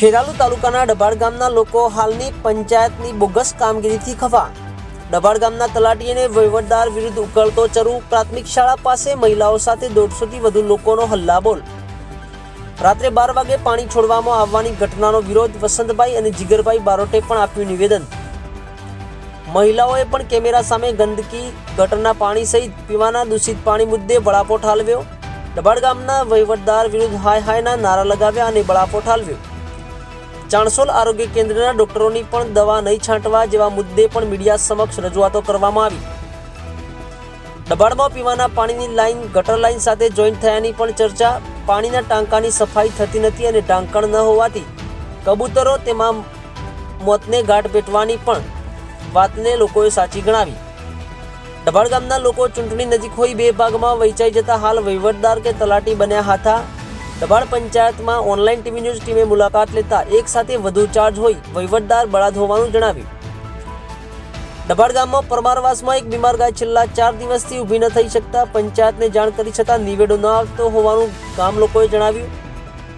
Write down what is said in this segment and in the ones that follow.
ખેરાલુ તાલુકાના ડભાડ ગામના લોકો હાલની પંચાયતની બોગસ કામગીરીથી ખફા ડભાડ ગામના તલાટીએને વહીવટદાર વિરુદ્ધ ઉકળતો ચરુ પ્રાથમિક શાળા પાસે મહિલાઓ સાથે દોઢસોથી વધુ લોકોનો હલ્લાબોલ. રાત્રે બાર વાગે પાણી છોડવામાં આવવાની ઘટનાનો વિરોધ વસંતભાઈ અને જીગરભાઈ બારોટે પણ આપ્યું નિવેદન. મહિલાઓએ પણ કેમેરા સામે ગંદકી, ગટરના પાણી સહિત પીવાના દૂષિત પાણી મુદ્દે બળાપો ઠાલવ્યો ડબાડ ગામના વહીવટદાર વિરુદ્ધ હાય હાયના નારા લગાવ્યા અને બળાપો ઠાલવ્યો ચાણસોલ આરોગ્ય કેન્દ્રના ડોક્ટરોની પણ દવા નહીં છાંટવા જેવા મુદ્દે પણ મીડિયા સમક્ષ રજૂઆતો કરવામાં આવી. દબાણમાં પીવાના પાણીની લાઈન, ગટર લાઈન સાથે જોઈન્ટ થયાની પણ ચર્ચા, પાણીના ટાંકાની સફાઈ થતી નથી અને ઢાંકણ ન હોવાથી કબૂતરો તેમાં મોતને ગાંઠ પેટવાની પણ વાતને લોકોએ સાચી ગણાવી. દબાણ ગામના લોકો ચૂંટણી નજીક હોઈ બે ભાગમાં વહેંચાઈ જતા હાલ વહીવટદાર કે તલાટી બન્યા હતા ડભાડ પંચાયતમાં ઓનલાઈન ટીવી ન્યૂઝ ટીમે મુલાકાત લેતા એક સાથે વધુ ચાર્જ હોય વહીવટદાર બળાદ હોવાનું જણાવ્યું. દબાણ ગામમાં પરમારવાસમાં એક બીમાર ગાય છેલ્લા ચાર દિવસથી ઊભી ન થઈ શકતા પંચાયતને જાણ કરી છતાં નિવેડો ન આવતો હોવાનું ગામ લોકોએ જણાવ્યું.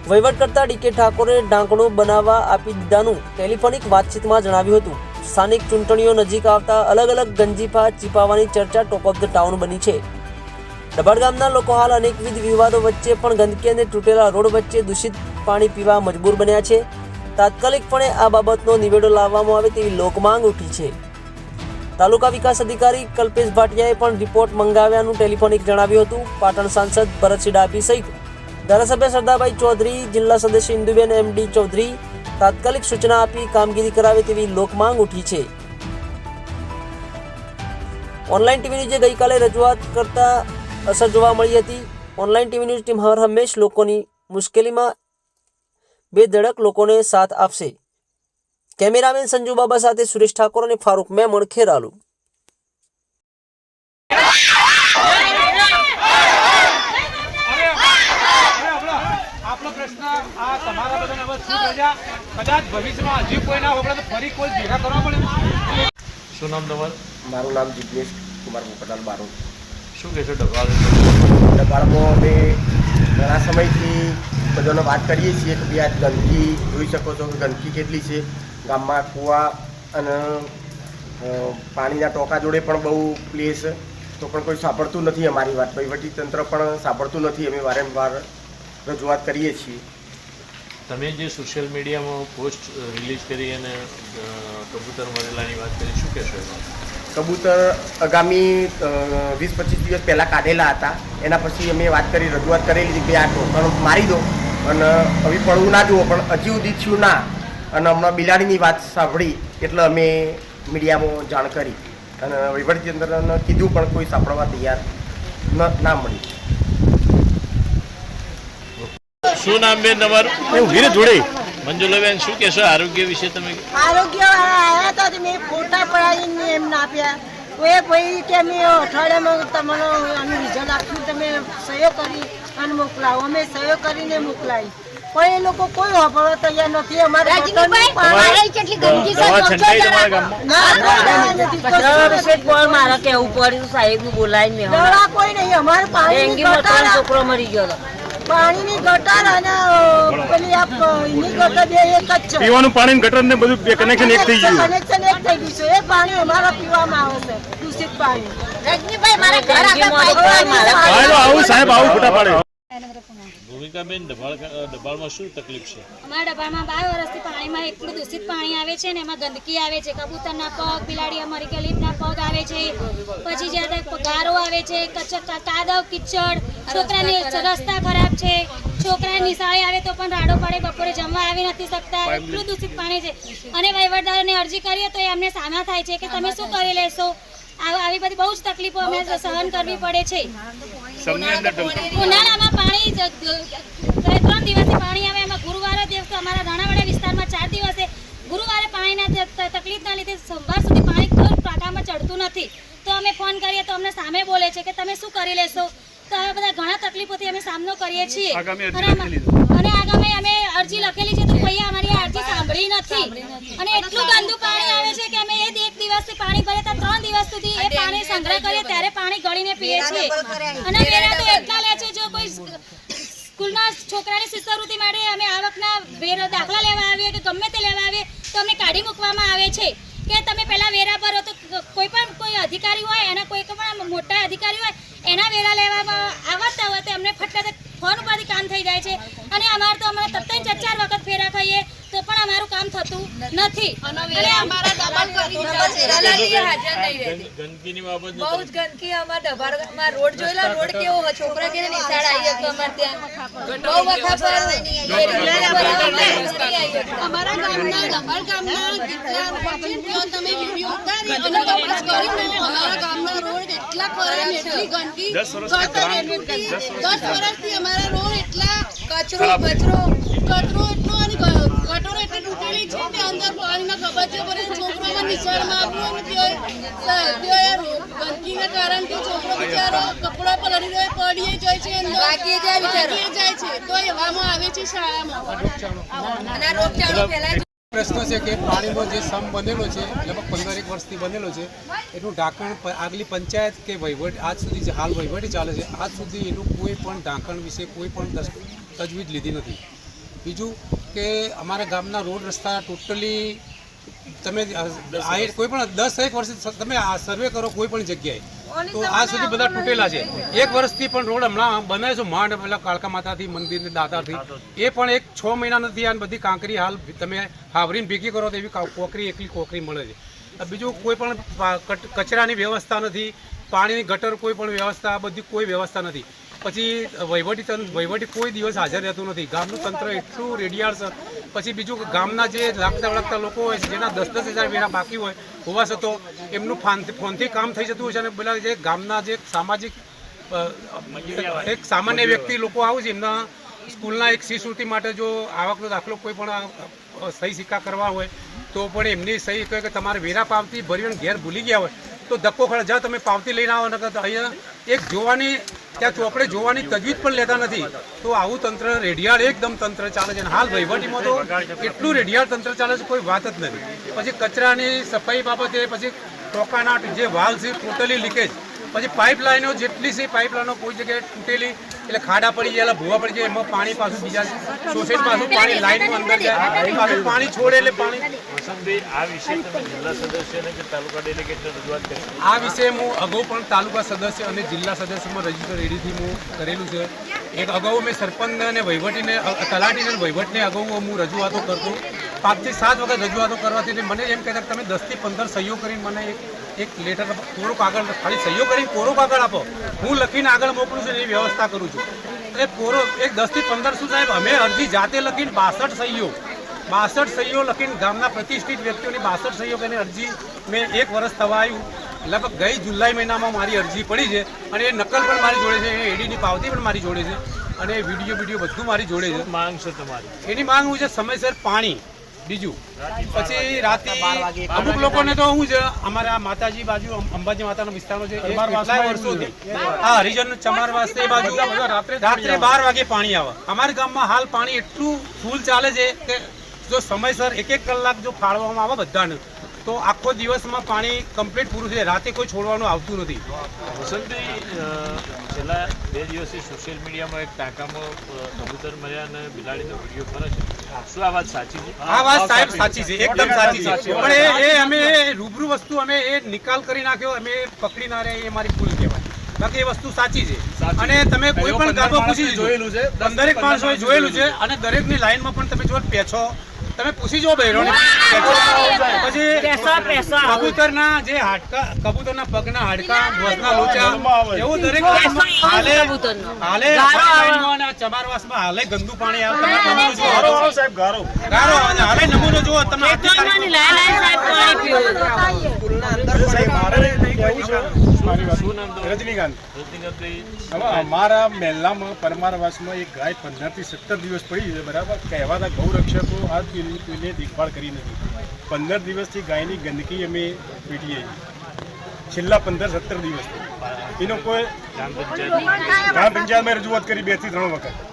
વહીવટ કરતા ડીકે ઠાકોરે ઢાંકણું બનાવવા આપી દીધાનું ટેલિફોનિક વાતચીતમાં જણાવ્યું હતું. સ્થાનિક ચૂંટણીઓ નજીક આવતા અલગ અલગ ગંજીફા ચીપાવાની ચર્ચા ટોપ ઓફ ધ ટાઉન બની છે. ડભાડ ગામના લોકો હાલ અનેકવિધ વિવાદો વચ્ચે પણ ગંદકી અને તૂટેલા રોડ વચ્ચે દૂષિત પાણી પીવા મજબૂર બન્યા છે. તાત્કાલિકપણે આ બાબતનો નિવેડો લાવવામાં આવે તેવી લોકમાંગ ઉઠી છે. તાલુકા વિકાસ અધિકારી કલ્પેશ ભાટિયાએ પણ રિપોર્ટ મંગાવ્યાનું ટેલિફોનિક જણાવ્યું હતું. પાટણ સાંસદ ભરતસિંહ ડાભી સહિત ધારાસભ્ય સરદારભાઈ ચૌધરી, જિલ્લા સદસ્ય ઇન્દુબેન એમડી ચૌધરી તાત્કાલિક સૂચના આપી કામગીરી કરાવે તેવી લોકમાંગ ઉઠી છે. ઓનલાઈન ટીવી ન્યૂઝે ગઈકાલે રજૂઆત કરતા અસર જોવા મળી હતી. ઓનલાઈન ટીવી ન્યૂઝ ટીમ હર હંમેશ લોકોની મુશ્કેલીમાં બે ધડક લોકોને સાથ આપશે. કેમેરામેન સંજુ બાબા સાથે સુરેશ ઠાકોર અને ફારૂક મેમણ ખેરાલુ. આ તમારા બધાને હવે શું પ્રજા કદાચ ભવિષ્યમાં હજી કોઈ ના હોબળે તો ફરી કોઈ ભેગા કરવા પડે? શું નામ તમારું? મારું નામ જિજ્ઞેશ કુમાર પોપટાલ બારોટ. શું કહેશો ડબાલ? ડબાળમાં અમે ઘણા સમયથી બધાને વાત કરીએ છીએ કે ભાઈ આ ગંદકી જોઈ શકો છો કે ગંદકી કેટલી છે. ગામમાં કૂવા અને પાણીના ટોકા જોડે પણ બહુ પ્લેસ તો પણ કોઈ સાંભળતું નથી અમારી વાત. વહીવટી તંત્ર પણ સાંભળતું નથી. અમે વારંવાર રજૂઆત કરીએ છીએ. તમે જે સોશિયલ મીડિયામાં પોસ્ટ રિલીઝ કરી અને કબૂતર મરેલાની વાત કરી શું કહેશો એમાં? કબૂતર આગામી વીસ પચીસ દિવસ પહેલાં કાઢેલા હતા. એના પછી અમે વાત કરી રજૂઆત કરેલી હતી કે આ ટોકન મારી દો. અને હવે પડવું ના જુઓ પણ હજી સુધી થયું ના. અને હમણાં બિલાડીની વાત સાંભળી એટલે અમે મીડિયામાં જાણ કરી. અને વહીવટીતંત્રને કીધું પણ કોઈ સાંભળવા તૈયાર ન ના મળી શું નામ બેન તમારું? હું વીર જોડે. મંજુલાબેન શું કહેશો? આરોગ્ય વિશે તમે? આરોગ્ય આવ્યા હતા તો મેં ફોટા પડાવીને એમને આપ્યા. કોઈ ભાઈ કે અમે અઠવાડિયામાં તમારો અમે રિઝલ્ટ આપ્યું તમે સહયોગ કરી અને મોકલાવો. અમે સહયોગ કરીને મોકલાવી. પણ એ લોકો કોઈ વાપરવા તૈયાર નથી. અમારે મારા. પણ કેવું પડ્યું? સાહેબનું બોલાવીને મેં કોઈ નહીં. અમારે ગટર છોકરો મરી ગયો હતો. પાણીની ગટર અને પેલી આ એની ગટર બે એક જ છે. પીવાનું પાણી ગટર ને બધું કનેક્શન એક થઈ ગયું. કનેક્શન એક થઈ ગયું છે. એ પાણી અમારા પીવામાં આવે છે દૂષિત પાણી. રજનીભાઈ, મારા ઘર આગળ ડેન્ગ્યુમાં તો પાઇપ કોઈ મારે આવો આવું સાહેબ આવું ફોટા પાડે. ભૂમિકાબેન ડબાળ ડબાળમાં શું તકલીફ છે? અમારા ડબ્બામાં બાર વર્ષથી પાણીમાં એટલું દૂષિત પાણી આવે છે ને એમાં ગંદકી આવે છે કબૂતરના પગ બિલાડી મરી ગયેલીના પગ આવે છે. પછી જ્યારે ગારો આવે છે કચક કાદવ કિચડ છોકરાને રસ્તા ખરાબ છે. છોકરા નિશાળે આવે તો પણ રાડો પડે બપોરે જમવા આવી નથી શકતા. એટલું દૂષિત પાણી છે. અને વહીવટદારોને અરજી કરીએ તો એમને અમને સામા થાય છે કે તમે શું કરી લેશો? આ- આવી બધી બહુ જ તકલીફો અમે સહન કરવી પડે છે. ઉનાળામાં પાણી ત્રણ દિવસથી પાણી આવે. એમાં ગુરુવારે દિવસે અમારા રાણાવાડા વિસ્તારમાં ચાર દિવસે ગુરુવારે પાણીના તકલીફના લીધે સોમવાર સુધી પાણી કોઈ ટાંકામાં ચડતું નથી. તો અમે ફોન કરીએ તો અમને સામે બોલે છે કે તમે શું કરી લેશો? આવા બધા ઘણા તકલીફોથી અમે સામનો કરીએ છીએ. અને આગામી અમે અરજી લખેલી છે તો કોઈ અમારી આ અરજી સાંભળી નથી. અને એટલું ગંદુ પાણી આવે છે કે અમે એ એક દિવસથી પાણી ભરે તો ત્રણ દિવસ સુધી એ પાણી સંગ્રહ કરીએ ત્યારે પાણી ગળીને પીએ છીએ. અને વેરા તો એટલા લે છે જો કોઈ સ્કૂલમાં છોકરાની શિષ્યવૃત્તિ માટે અમે આવકના વેરા દાખલા લેવા આવીએ કે ગમે તે લેવા આવીએ તો અમને કાઢી મૂકવામાં આવે છે. કે તમે પહેલા વેરા ભરો તો કોઈ પણ કોઈ અધિકારી હોય એના કોઈ પણ મોટા અધિકારી હોય એના વેરા લેવામાં આવતા આવતા અમને ફટલા ફોન ઉપરથી કામ થઈ જાય છે. અને અમારે તો અમારે તત્ત ચાર ચાર વખત ફેરા ખાઈએ તો પણ અમારું કામ થતું નથી. ગંદકીની બાબત બહુ જ ગંદકી અમારા રોડ જોયેલા રોડ કેવો હોય? છોકરા કે નિશાળ આવી શકે અમારે ત્યાં? બહુ વખત અમારા ગામના ડભાલ ગામના જેટલા વાસિંદીઓ તમે વીડિયો ઉતારી અને તપાસ કરીને અમારા ગામના રોડ એટલા ખરાબ એટલી ગંદકી. ગટર એટલી દસ વર્ષથી અમારા રોડ એટલા કચરો કચરો કચરો એટલો અને ગ- ગટરો એટલી છે કે અંદર પાણીના કબજો ભરે છોકરાઓના નિશાળમાં આવવું અને ત્યાં ત્યાં ગંદકીના કારણથી છોકરો બિચારો કપડા પલળી રહ્યો પડીએ જાય છે અંદર. વાગીએ જાય બિચારો. જાય છે. તો એવામાં આવે છે શાળામાં. અને રોગચાળો ફેલાય પ્રશ્ન છે કે પાણીનો જે સમ બનેલો છે લગભગ પંદર એક વર્ષથી બનેલો છે એનું ઢાંકણ આગલી પંચાયત કે વહીવટ આજ સુધી જે હાલ વહીવટી ચાલે છે આજ સુધી એનું કોઈ પણ ઢાંકણ વિશે કોઈ પણ તજવીજ લીધી નથી. બીજું કે અમારા ગામના રોડ રસ્તા ટોટલી તમે આ કોઈ પણ દસ એક વર્ષથી તમે આ સર્વે કરો કોઈ પણ જગ્યાએ તો આજ સુધી બધા તૂટેલા છે. એક વર્ષથી પણ રોડ હમણાં બનાવે છે માંડ પેલા કાળકા માતાથી મંદિરની દાતાથી. એ પણ એક છ મહિના નથી આ બધી કાંકરી હાલ તમે હાવરીને ભેગી કરો તો એવી કા- કોકરી એકલી કોકરી મળે છે. બીજું કોઈ પણ કચરાની વ્યવસ્થા નથી પાણીની ગટર કોઈ પણ વ્યવસ્થા બધી કોઈ વ્યવસ્થા નથી. પછી વહીવટી તંત્ર વહીવટી કોઈ દિવસ હાજર રહેતું નથી. ગામનું તંત્ર એટલું રેડિયાળ છે. પછી બીજું ગામના જે લાગતા વળગતા લોકો હોય છે, જેના દસ દસ હજાર વેરા બાકી હોય, હોવા છતાં એમનું ફાન- ફોનથી કામ થઈ જતું હોય છે અને પેલા જે ગામના જે સામાજિક એક સામાન્ય વ્યક્તિ લોકો આવે છે, એમના સ્કૂલના એક શિષ્યવૃત્તિ માટે જો આવકનો દાખલો કોઈ પણ સહી સિક્કા કરવા હોય, તો પણ એમની સહી કહે કે તમારે વેરા પાવતી ભરી ઘેર ભૂલી ગયા હોય. તો ધક્કો ખડે જા તમે પાવતી લઈને આવો, નકર અહીંયા એક જોવાની, ત્યાં ચોપડે જોવાની તજવીજ પણ લેતા નથી. તો આવું તંત્ર રેડિયાળ એકદમ તંત્ર ચાલે છે. અને હાલ વહીવટીમાં તો એટલું રેડિયાળ તંત્ર ચાલે છે, કોઈ વાત જ નથી. પછી કચરાની સફાઈ બાબતે, પછી ટોકાના જે વાલ છે ટોટલી લીકેજ. પછી પાઇપલાઇનો જેટલી છે, પાઇપલાઇનો કોઈ જગ્યાએ તૂટેલી એટલે ખાડા પડી જાય ભૂવા પડી જાય એમાં પાણી પાછું બીજા સોસાયટી પાછું પાણી. લાઈન અંદર જાય. પાછું પાણી છોડે એટલે પાણી. આ વિશે તમે જિલ્લા સદસ્યને કે તાલુકા ડેલિગેટને રજૂઆત કરી. આ વિશે હું અગાઉ પણ તાલુકા સદસ્ય અને જિલ્લા સદસ્યમાં રજિસ્ટર રેડીથી હું કરેલું છે. એક અગાઉ મેં સરપંચને અને વહીવટીને તલાટીને વહીવટને અગાઉ હું રજૂઆતો કરતો. પાંચથી સાત વખત રજૂઆતો કરવાથી એટલે મને એમ કહેતા કે તમે દસથી પંદર સહીઓ કરીને મને એક એક લેટર કોરો કાગળ ખાલી સહીઓ કરીને કોરો કાગળ આપો. હું લખીને આગળ મોકલું છું એની વ્યવસ્થા કરું છું. એટલે કોરો એક દસથી પંદર શું સાહેબ અમે અરજી જાતે લખીને બાસઠ સહીઓ બાસઠ સહીઓ લખીને ગામના પ્રતિષ્ઠિત વ્યક્તિઓની બાસઠ સહીઓ કરીને અરજી મેં એક વર્ષ થવા આવ્યું લગભગ ગઈ જુલાઈ મહિનામાં મારી અરજી પડી છે અને એ નકલ પણ મારી જોડે છે એ એડીની પાવતી પણ મારી જોડે છે અને વીડિયો વીડિયો બધું મારી જોડે છે. માંગ છે તમારી? એની માંગ હું છે સમયસર પાણી. બીજું? પછી રાતે અમુક લોકોને તો શું છે અમારા માતાજી બાજુ અંબાજી માતાનો વિસ્તારનો છે વર્ષોથી આ હરિજન ચમારવાસ વાસ્તે બાજુ રાત્રે બાર વાગે પાણી આવે. અમારા ગામમાં હાલ પાણી એટલું ફૂલ ચાલે છે કે જો સમયસર એક એક કલાક જો ફાળવામાં આવે બધાને. તો આખો દિવસમાં પાણી કમ્પ્લીટ પૂરું છે. રાતે કોઈ છોડવાનું આવતું નથી. વસંતભાઈ છેલ્લા બે દિવસથી સોશિયલ મીડિયામાં એક ટાંકામાં કબૂતર મર્યા અને બિલાડીનો વીડિયો કરે છે. શું આ વાત સાચી છે? આ વાત સાહેબ સાચી છે. એકદમ સાચી છે. પણ એ એ અમે રૂબરૂ વસ્તુ અમે એ નિકાલ કરી નાખ્યો. અમે પકડી ના રહ્યા એ મારી ભૂલ કહેવાય. બાકી એ વસ્તુ સાચી છે. અને તમે કોઈ પણ પૂછી જોયેલું છે પંદરેક માણસોએ જોયેલું છે. અને દરેકની લાઈનમાં પણ તમે જો પેછો તમે પૂછી જો બહેરોને પછી કબૂતરના જે હાડકા કબૂતરના પગના હાડકા વસના લોચા એવું દરેક હાલે હાલે ગારો ચમારવાસમાં હાલે ગંદુ પાણી આવે. તમે નમૂનો જુઓ. સાહેબ ગારો. ગારો હાલે નમૂનો જુઓ. તમે આટલી નામ તમારું? રજનીકાંત. અમારા મહેલામાં પરમારવાસમાં એક ગાય પંદરથી સત્તર દિવસ પડી છે બરાબર? કહેવાતા ગૌરક્ષકો આજ પેલી દેખભાળ કરી નથી. પંદર દિવસથી ગાયની ગંદકી અમે પીટીએ છેલ્લા પંદર સત્તર દિવસ એનો કોઈ ગ્રામ પંચાયત ગ્રામ પંચાયતમાં રજૂઆત કરી બેથી ત્રણ વખત.